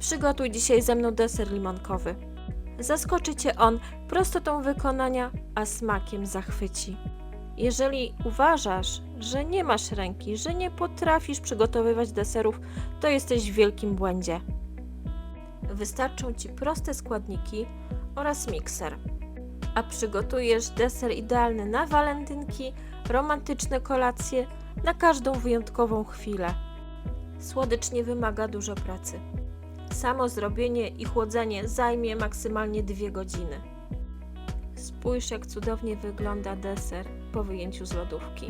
Przygotuj dzisiaj ze mną deser limonkowy. Zaskoczy Cię on prostotą wykonania, a smakiem zachwyci. Jeżeli uważasz, że nie masz ręki, że nie potrafisz przygotowywać deserów, to jesteś w wielkim błędzie. Wystarczą Ci proste składniki oraz mikser. A przygotujesz deser idealny na walentynki, romantyczne kolacje, na każdą wyjątkową chwilę. Słodycz nie wymaga dużo pracy. Samo zrobienie i chłodzenie zajmie maksymalnie 2 godziny. Spójrz, jak cudownie wygląda deser po wyjęciu z lodówki.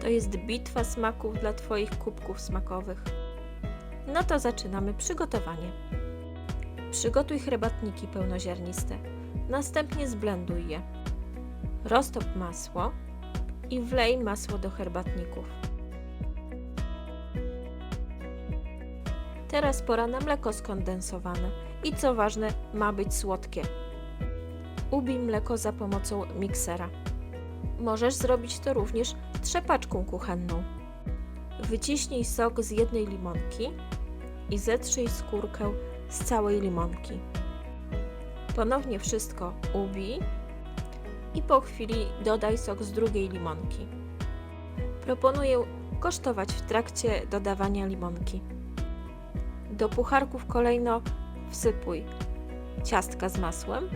To jest bitwa smaków dla Twoich kubków smakowych. No to zaczynamy przygotowanie. Przygotuj herbatniki pełnoziarniste. Następnie zblenduj je. Roztop masło i wlej masło do herbatników. Teraz pora na mleko skondensowane i co ważne, ma być słodkie. Ubij mleko za pomocą miksera. Możesz zrobić to również trzepaczką kuchenną. Wyciśnij sok z jednej limonki i zetrzyj skórkę z całej limonki. Ponownie wszystko ubij i po chwili dodaj sok z drugiej limonki. Proponuję kosztować w trakcie dodawania limonki. Do pucharków kolejno wsypuj ciastka z masłem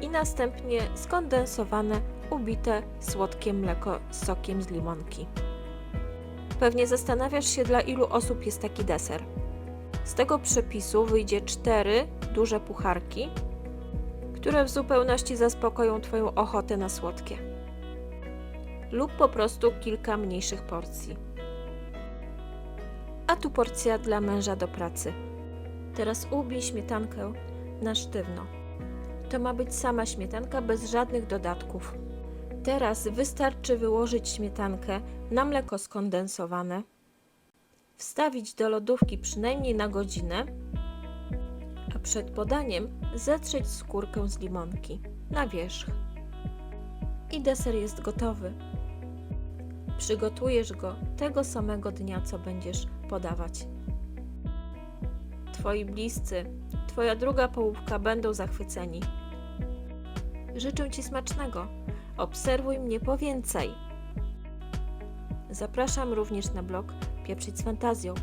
i następnie skondensowane, ubite słodkie mleko z sokiem z limonki. Pewnie zastanawiasz się, dla ilu osób jest taki deser. Z tego przepisu wyjdzie cztery duże pucharki, które w zupełności zaspokoją Twoją ochotę na słodkie. Lub po prostu kilka mniejszych porcji. A tu porcja dla męża do pracy. Teraz ubij śmietankę na sztywno. To ma być sama śmietanka bez żadnych dodatków. Teraz wystarczy wyłożyć śmietankę na mleko skondensowane, wstawić do lodówki przynajmniej na godzinę, a przed podaniem zetrzeć skórkę z limonki na wierzch. I deser jest gotowy. Przygotujesz go tego samego dnia, co będziesz podawać. Twoi bliscy, Twoja druga połówka będą zachwyceni. Życzę Ci smacznego. Obserwuj mnie po więcej. Zapraszam również na blog Pieprzyć z Fantazją